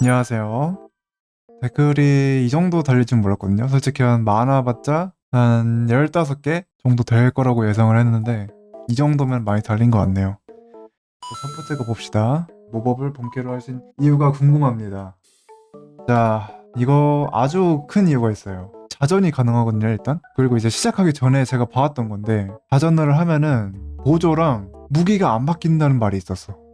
안녕하세요. 댓글이 이 정도 달릴 줄 몰랐거든요. 솔직히 한 많아봤자 한 15개 정도 될 거라고 예상을 했는데 이 정도면 많이 달린 것 같네요. 첫 번째 거 봅시다. 모법을 본캐로 하신 이유가 궁금합니다. 자, 이거 아주 큰 이유가 있어요. 자전이 가능하거든요, 일단. 그리고 이제 시작하기 전에 제가 봐왔던 건데 자전을 하면은 보조랑 무기가 안 바뀐다는 말이 있었어.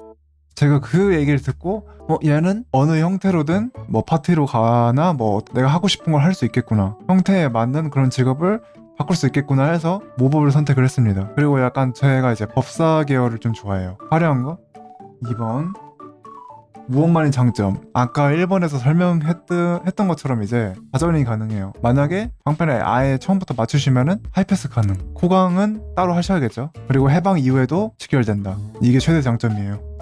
제가 그 얘기를 듣고 어 얘는 어느 형태로든 뭐 파티로 가나 뭐 내가 하고 싶은 걸 할 수 있겠구나. 형태에 맞는 그런 직업을 바꿀 수 있겠구나 해서 모법을 선택을 했습니다. 그리고 약간 제가 이제 법사 계열을 좀 좋아해요. 화려한 거? 2번 무엇만이 장점. 아까 1번에서 설명했던 것처럼 이제 가전이 가능해요. 만약에 방편에 아예 처음부터 맞추시면은 하이패스 가능. 코강은 따로 하셔야겠죠. 그리고 해방 이후에도 직결된다. 이게 최대 장점이에요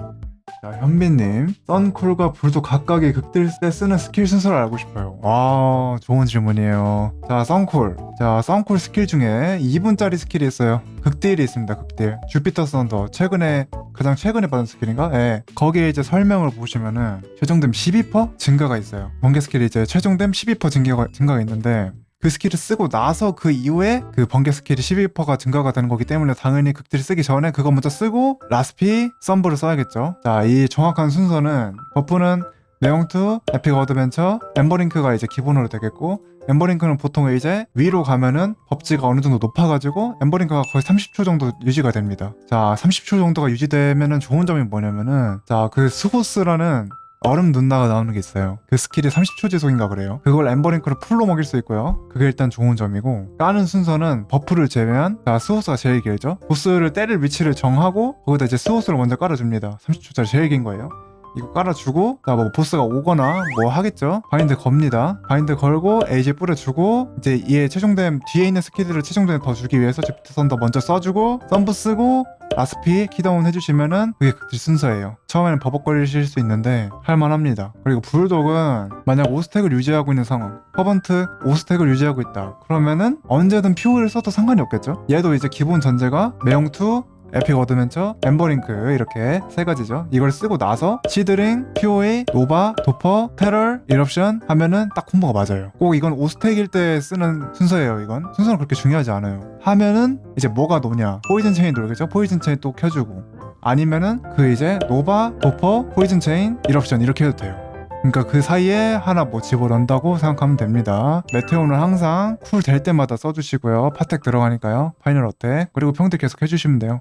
자, 현빈님, 썬콜과 불도 각각의 극딜 때 쓰는 스킬 순서를 알고 싶어요. 와, 좋은 질문이에요. 자, 썬콜. 자, 썬콜 스킬 중에 2분짜리 스킬이 있어요. 극딜이 있습니다, 극딜. 주피터 썬더. 최근에, 가장 최근에 받은 스킬인가? 예. 거기에 이제 설명을 보시면은, 최종됨 12% 증가가 있어요. 번개 스킬이 이제 최종됨 12% 증가가, 증가가 있는데, 그 스킬을 쓰고 나서 그 이후에 그 번개 스킬이 12%가 증가가 되는 거기 때문에 당연히 극딜 쓰기 전에 그거 먼저 쓰고 라스피 썸브를 써야겠죠. 자, 이 정확한 순서는 버프는 네용투, 에픽 어드벤처, 엠버링크가 이제 기본으로 되겠고 엠버링크는 보통 이제 위로 가면은 법지가 어느 정도 높아가지고 엠버링크가 거의 30초 정도 유지가 됩니다. 자, 30초 정도가 유지되면은 좋은 점이 뭐냐면은 자, 그 스호스라는 얼음 눈나가 나오는 게 있어요. 그 스킬이 30초 지속인가 그래요. 그걸 엠버링크로 풀로 먹일 수 있고요. 그게 일단 좋은 점이고 까는 순서는 버프를 제외한 자 스호스가 제일 길죠. 보스를 때릴 위치를 정하고 거기다 이제 스호스를 먼저 깔아줍니다. 30초짜리 제일 긴 거예요. 이거 깔아주고 자뭐 보스가 오거나 뭐 하겠죠? 바인드 겁니다. 바인드 걸고 에이지 뿌려주고 이제 얘 최종됨 뒤에 있는 스킬들을 최종됨 더 주기 위해서 지프트 선더 먼저 써주고 썸브 쓰고 라스피 키다운 해주시면은 그게 극딜 순서예요. 처음에는 버벅거리실 수 있는데 할만합니다. 그리고 불독은 만약 5스택을 유지하고 있는 상황 퍼번트 5스택을 유지하고 있다. 그러면은 언제든 POE를 써도 상관이 없겠죠? 얘도 이제 기본 전제가 매형2 에픽 어드벤처, 엠버링크 이렇게 세 가지죠. 이걸 쓰고 나서 시드링, POA, 노바, 도퍼, 테럴, 일옵션 하면은 딱 콤보가 맞아요. 꼭 이건 5스택일 때 쓰는 순서예요. 이건 순서는 그렇게 중요하지 않아요. 하면은 이제 뭐가 노냐? 포이즌 체인 노르겠죠? 포이즌 체인 또 켜주고 아니면은 그 이제 노바, 도퍼, 포이즌 체인, 일옵션 이렇게 해도 돼요. 그러니까 그 사이에 하나 뭐 집어넣는다고 생각하면 됩니다. 메테오는 항상 쿨 될 때마다 써주시고요. 파텍 들어가니까요. 파이널 어택 그리고 평딜 계속 해주시면 돼요.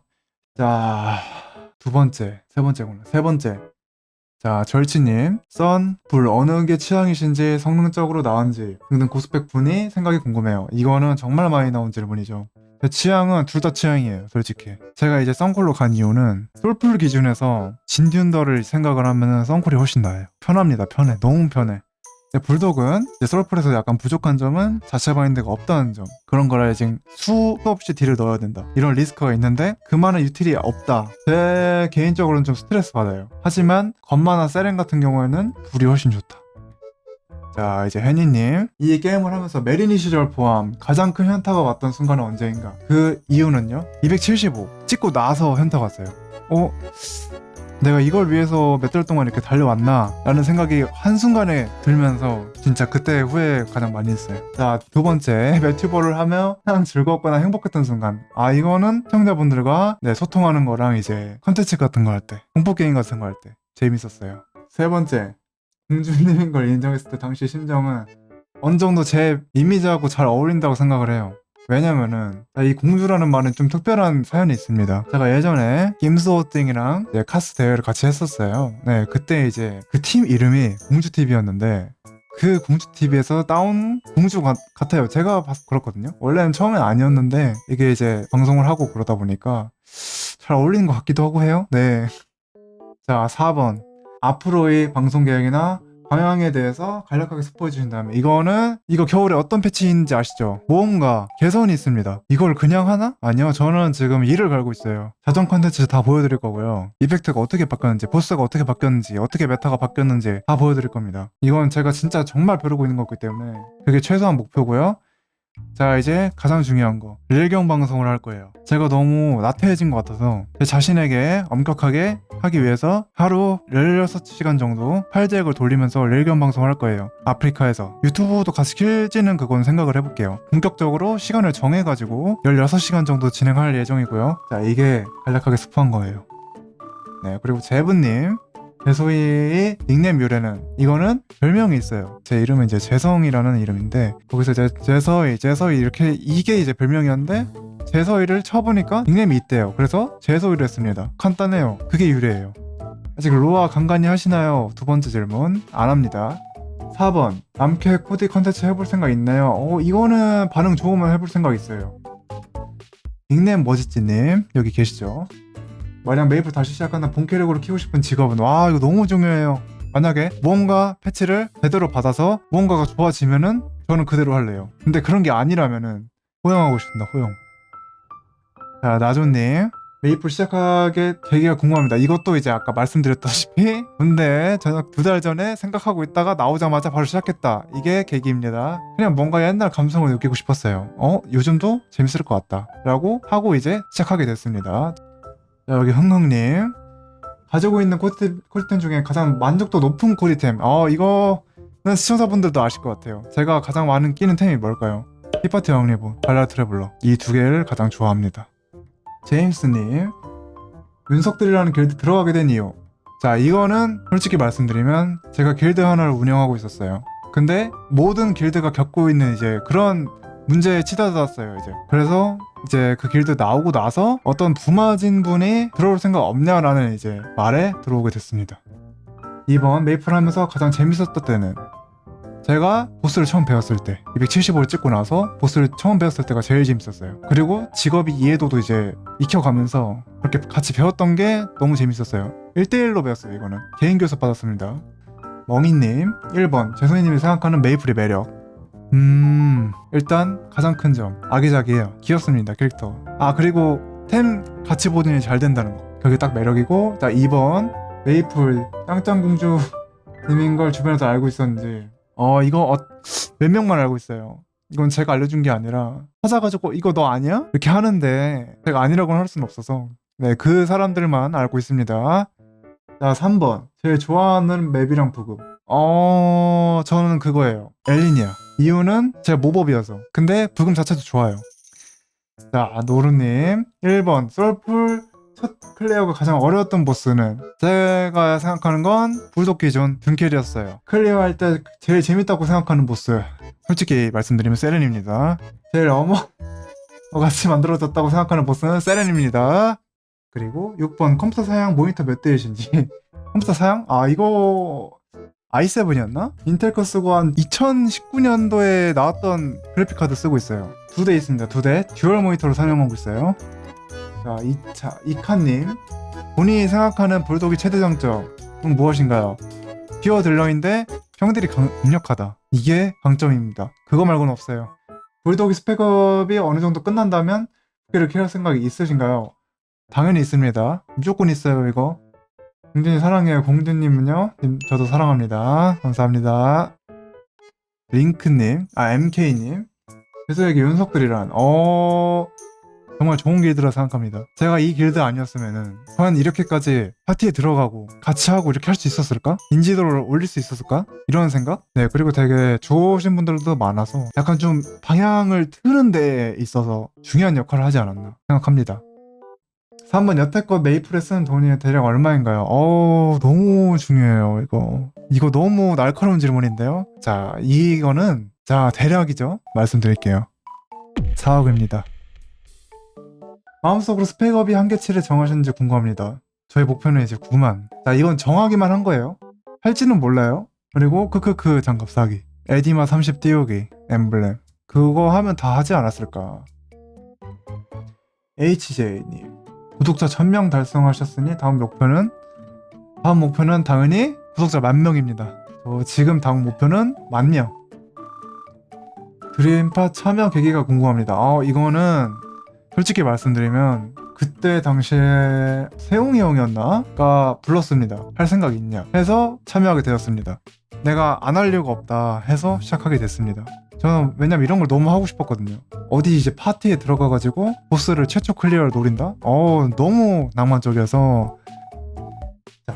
자, 두 번째, 세 번째구나. 세 번째. 자, 절치님, 썬, 불 어느 게 취향이신지 성능적으로 나은지 등등 고스펙 분이 생각이 궁금해요. 이거는 정말 많이 나온 질문이죠. 제 취향은 둘 다 취향이에요, 솔직히. 제가 이제 썬콜로 간 이유는 솔풀 기준에서 진듈더를 생각을 하면은 썬콜이 훨씬 나아요. 편합니다, 편해. 너무 편해. 불독은 이제 솔풀에서 약간 부족한 점은 자체 바인드가 없다는 점. 그런 거라 지금 수 없이 딜을 넣어야 된다. 이런 리스크가 있는데 그만한 유틸이 없다. 제 개인적으로는 좀 스트레스 받아요. 하지만 건마나 세렌 같은 경우에는 불이 훨씬 좋다. 자 이제 혜니님. 이 게임을 하면서 메리니 시절 포함 가장 큰 현타가 왔던 순간은 언제인가? 그 이유는요? 275 찍고 나서 현타가 왔어요. 어? 내가 이걸 위해서 몇 달 동안 이렇게 달려왔나? 라는 생각이 한순간에 들면서 진짜 그때 후회 가장 많이 했어요. 자 두 번째 매튜버를 하며 가장 즐겁거나 행복했던 순간. 아 이거는 시청자분들과 네, 소통하는 거랑 이제 컨텐츠 같은 거 할 때 공포 게임 같은 거 할 때 재밌었어요. 세 번째 공주님인 걸 인정했을 때 당시 심정은 어느 정도 제 이미지하고 잘 어울린다고 생각을 해요 왜냐면은 이 공주라는 말은 좀 특별한 사연이 있습니다. 제가 예전에 김스호띵이랑 이제 카스 대회를 같이 했었어요. 네, 그때 이제 그 팀 이름이 공주 TV였는데 그 공주 TV에서 따온 공주 같, 같아요. 제가 봐서 그렇거든요. 원래는 처음엔 아니었는데 이게 이제 방송을 하고 그러다 보니까 잘 어울리는 것 같기도 하고 해요. 네. 자, 4번. 앞으로의 방송 계획이나 방향에 대해서 간략하게 스포해 주신 다음에 이거는 이거 겨울에 어떤 패치인지 아시죠? 뭔가 개선이 있습니다. 이걸 그냥 하나? 아니요. 저는 지금 일을 갈고 있어요. 자전 컨텐츠 다 보여드릴 거고요. 이펙트가 어떻게 바뀌었는지, 보스가 어떻게 바뀌었는지, 어떻게 메타가 바뀌었는지 다 보여드릴 겁니다. 이건 제가 진짜 정말 벼르고 있는 거기 때문에 그게 최소한 목표고요. 자 이제 가장 중요한 거 릴경 방송을 할 거예요. 제가 너무 나태해진 것 같아서 제 자신에게 엄격하게 하기 위해서 하루 16시간 정도 8잭을 돌리면서 릴경 방송을 할 거예요. 아프리카에서. 유튜브도 같이 킬지는 그건 생각을 해볼게요. 본격적으로 시간을 정해가지고 16시간 정도 진행할 예정이고요. 자 이게 간략하게 스포한 거예요. 네 그리고 제브님 제소희의 닉네임 유래는 이거는 별명이 있어요. 제 이름은 이제 재성이라는 이름인데 거기서 이제 재서희, 재서희 이렇게 이게 이제 별명이었는데 재서희를 쳐보니까 닉네임이 있대요. 그래서 재소희를 했습니다. 간단해요. 그게 유래예요. 아직 로아 간간히 하시나요? 두 번째 질문 안 합니다. 4번 남캐 코디 컨텐츠 해볼 생각 있나요? 어 이거는 반응 좋으면 해볼 생각 있어요. 닉네임 머지찌님 여기 계시죠? 만약 메이플 다시 시작한다 본캐력으로 키우고 싶은 직업은 와 이거 너무 중요해요. 만약에 무언가 패치를 제대로 받아서 무언가가 좋아지면은 저는 그대로 할래요. 근데 그런 게 아니라면은 호영하고 싶습니다 호영. 자 나조님. 메이플 시작하게 계기가 궁금합니다. 이것도 이제 아까 말씀드렸다시피 근데 저녁 두 달 전에 생각하고 있다가 나오자마자 바로 시작했다. 이게 계기입니다. 그냥 뭔가 옛날 감성을 느끼고 싶었어요. 어? 요즘도 재밌을 것 같다. 라고 하고 이제 시작하게 됐습니다 자, 여기 흥흥님. 가지고 있는 코디, 코디템 중에 가장 만족도 높은 코디템. 어, 이거는 시청자분들도 아실 것 같아요. 제가 가장 많은 끼는 템이 뭘까요? 히파트 영리브, 발라 트래블러. 이 두 개를 가장 좋아합니다. 제임스님. 윤석들이라는 길드 들어가게 된 이유. 자, 이거는 솔직히 말씀드리면 제가 길드 하나를 운영하고 있었어요. 근데 모든 길드가 겪고 있는 이제 그런 문제에 치닫았어요, 이제. 그래서 이제 그 길드 나오고 나서 어떤 부마진 분이 들어올 생각 없냐라는 이제 말에 들어오게 됐습니다. 이번 메이플 하면서 가장 재밌었던 때는 제가 보스를 처음 배웠을 때 275를 찍고 나서 보스를 처음 배웠을 때가 제일 재밌었어요. 그리고 직업이 이해도도 이제 익혀가면서 그렇게 같이 배웠던 게 너무 재밌었어요. 1대1로 배웠어요, 이거는. 개인 교습 받았습니다. 멍이님, 1번, 재선이님이 생각하는 메이플의 매력. 음 일단 가장 큰 점 아기자기해요. 귀엽습니다 캐릭터. 아 그리고 템 같이 보존이 잘 된다는 거. 그게 딱 매력이고 자 2번 메이플 짱짱공주 님인 걸 주변에서 알고 있었는지 어 이거 어, 몇 명만 알고 있어요. 이건 제가 알려준 게 아니라 찾아가지고 이거 너 아니야? 이렇게 하는데 제가 아니라고는 할 수는 없어서. 네 그 사람들만 알고 있습니다. 자 3번. 제일 좋아하는 맵이랑 부금 어 저는 그거예요. 엘리니아. 이유는 제가 모법이어서. 근데 부금 자체도 좋아요. 자 노루님. 1번. 솔풀 첫 클리어가 가장 어려웠던 보스는 제가 생각하는 건 불독 기존 둔켈이었어요. 클리어할 때 제일 재밌다고 생각하는 보스. 솔직히 말씀드리면 세렌입니다. 제일 어머 같이 만들어졌다고 생각하는 보스는 세렌입니다. 그리고 6번. 컴퓨터 사양 모니터 몇 대이신지. 컴퓨터 사양? 아 이거 i7이었나? 인텔 거 쓰고 한 2019년도에 나왔던 그래픽카드 쓰고 있어요. 두 대 있습니다. 두 대. 듀얼 모니터로 사용하고 있어요. 자, 2차, 이카님. 본인이 생각하는 불독의 최대 장점은 무엇인가요? 피어 딜러인데 형들이 강 력하다. 이게 강점입니다. 그거 말고는 없어요. 불독이 스펙업이 어느 정도 끝난다면 그를 킬할 생각이 있으신가요? 당연히 있습니다. 무조건 있어요, 이거. 공준이 사랑해요. 공준님은요? 님, 저도 사랑합니다. 감사합니다. 링크님, 아, MK님. 그래서에게 윤석들이란, 어, 정말 좋은 길드라 생각합니다. 제가 이 길드 아니었으면은, 과연 이렇게까지 파티에 들어가고, 같이 하고 이렇게 할 수 있었을까? 인지도를 올릴 수 있었을까? 이런 생각? 네, 그리고 되게 좋으신 분들도 많아서, 약간 좀 방향을 트는 데 있어서 중요한 역할을 하지 않았나 생각합니다. 3번 여태껏 메이플에 쓴 돈이 대략 얼마인가요? 어우 너무 중요해요 이거. 이거 너무 날카로운 질문인데요. 자 이거는 자 대략이죠. 말씀드릴게요. 4억입니다. 마음속으로 스펙업이 한계치를 정하셨는지 궁금합니다. 저의 목표는 이제 9만. 자 이건 정하기만 한 거예요. 할지는 몰라요. 그리고 크크크 장갑 사기. 에디마 30 띄우기. 엠블렘. 그거 하면 다 하지 않았을까? HJ님 구독자 1000명 달성하셨으니 다음 목표는 다음 목표는 당연히 구독자 만 명입니다. 저 지금 다음 목표는 만 명. 드림파 참여 계기가 궁금합니다. 어, 이거는 솔직히 말씀드리면 그때 당시에 세웅이 형이었나?가 불렀습니다. 할 생각 있냐? 해서 참여하게 되었습니다. 내가 안 할 이유가 없다 해서 시작하게 됐습니다. 저는 왜냐면 이런 걸 너무 하고 싶었거든요. 어디 이제 파티에 들어가가지고 보스를 최초 클리어를 노린다? 어 너무 낭만적이어서 자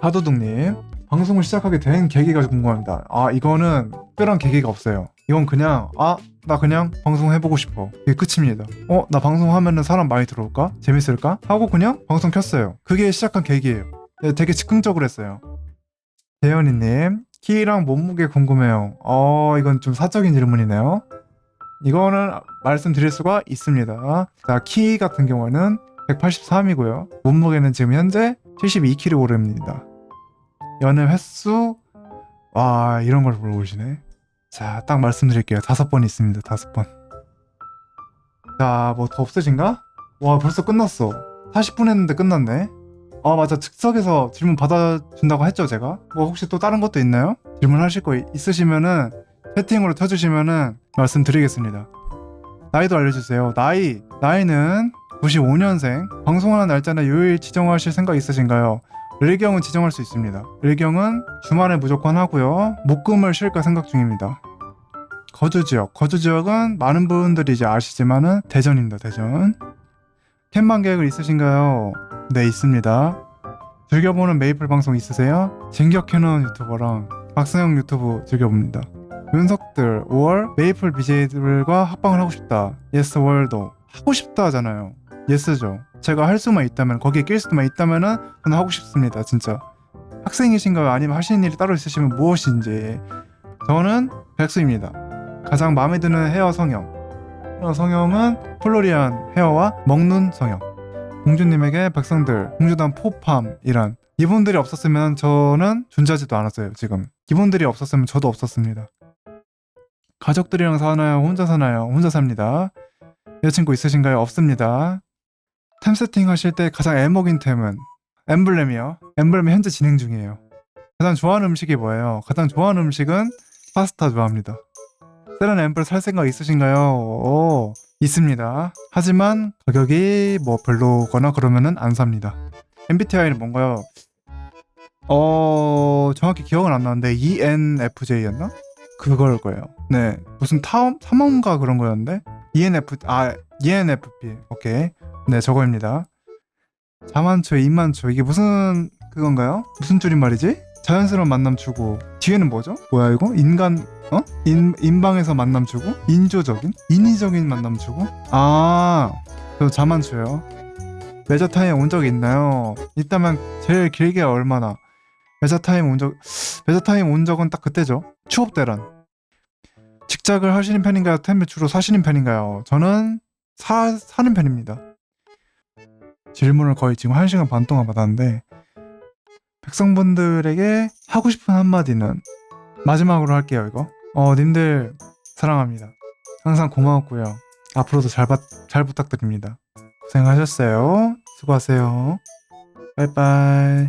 하도둑님 방송을 시작하게 된 계기가 궁금합니다. 아 이거는 특별한 계기가 없어요. 이건 그냥 아 나 그냥 방송 해보고 싶어 이게 끝입니다. 어 나 방송하면은 사람 많이 들어올까? 재밌을까? 하고 그냥 방송 켰어요. 그게 시작한 계기예요. 네, 되게 즉흥적으로 했어요. 대현이님 키랑 몸무게 궁금해요. 어 이건 좀 사적인 질문이네요. 이거는 말씀드릴 수가 있습니다. 자, 키 같은 경우는 183이고요. 몸무게는 지금 현재 72kg입니다. 연애 횟수 와 이런 걸 물어보시네. 자, 딱 말씀드릴게요. 다섯 번 있습니다. 다섯 번. 자, 뭐 더 없으신가? 와, 벌써 끝났어. 40분 했는데 끝났네. 아, 맞아. 즉석에서 질문 받아준다고 했죠, 제가? 뭐 혹시 또 다른 것도 있나요? 질문하실 거 있- 있으시면은 채팅으로 쳐주시면은 말씀드리겠습니다. 나이도 알려주세요. 나이, 나이는 95년생. 방송하는 날짜나 요일 지정하실 생각 있으신가요? 일경은 지정할 수 있습니다. 일경은 주말에 무조건 하고요. 목금을 쉴까 생각 중입니다. 거주 지역, 거주 지역은 많은 분들이 이제 아시지만은 대전입니다. 대전. 캔방 계획을 있으신가요? 네 있습니다. 즐겨보는 메이플 방송 있으세요? 진격해놓은 유튜버랑 박성영 유튜브 즐겨봅니다. 윤석들 5월 메이플 BJ들과 합방을 하고 싶다. 예스 월도 하고 싶다 하잖아요. 예스죠. 제가 할 수만 있다면 거기에 낄 수만 있다면은 저는 하고 싶습니다. 진짜. 학생이신가요? 아니면 하시는 일이 따로 있으시면 무엇인지. 저는 백수입니다. 가장 마음에 드는 헤어 성형. 헤어 성형은 플로리안 헤어와 먹눈 성형. 공주님에게 백성들, 공주단 포팜이란 이분들이 없었으면 저는 존재하지도 않았어요. 지금 이분들이 없었으면 저도 없었습니다. 가족들이랑 사나요? 혼자 사나요? 혼자 삽니다. 여자친구 있으신가요? 없습니다. 템 세팅 하실 때 가장 애먹인 템은 엠블렘이요. 엠블렘이 현재 진행 중이에요. 가장 좋아하는 음식이 뭐예요? 가장 좋아하는 음식은 파스타 좋아합니다. 세련 앰플 살 생각 있으신가요? 오, 있습니다. 하지만 가격이 뭐 별로거나 그러면은 안 삽니다. MBTI는 뭔가요? 어, 정확히 기억은 안 나는데 ENFJ였나? 그걸 거예요. 네, 무슨 탐 탐험가 그런 거였는데 ENF 아 ENFP 오케이 네 저거입니다. 자만초 입만초 이게 무슨 그건가요? 무슨 줄임말이지? 자연스러운 만남 추구 뒤에는 뭐죠? 뭐야 이거? 인간 어? 인, 인방에서 만남 추구? 인조적인? 인위적인 만남 추구? 아, 저 자만추요. 메자타임 온 적 있나요? 있다면 제일 길게 얼마나? 메자타임 온 적, 메자타임 온 적은 딱 그때죠. 추업 대란. 직작을 하시는 편인가요? 템을 주로 사시는 편인가요? 저는 사, 사는 편입니다. 질문을 거의 지금 1시간 반 동안 받았는데, 백성분들에게 하고 싶은 한마디는 마지막으로 할게요 이거. 어 님들 사랑합니다. 항상 고마웠고요. 앞으로도 잘, 받, 잘 부탁드립니다. 고생하셨어요. 수고하세요. 빠이빠이.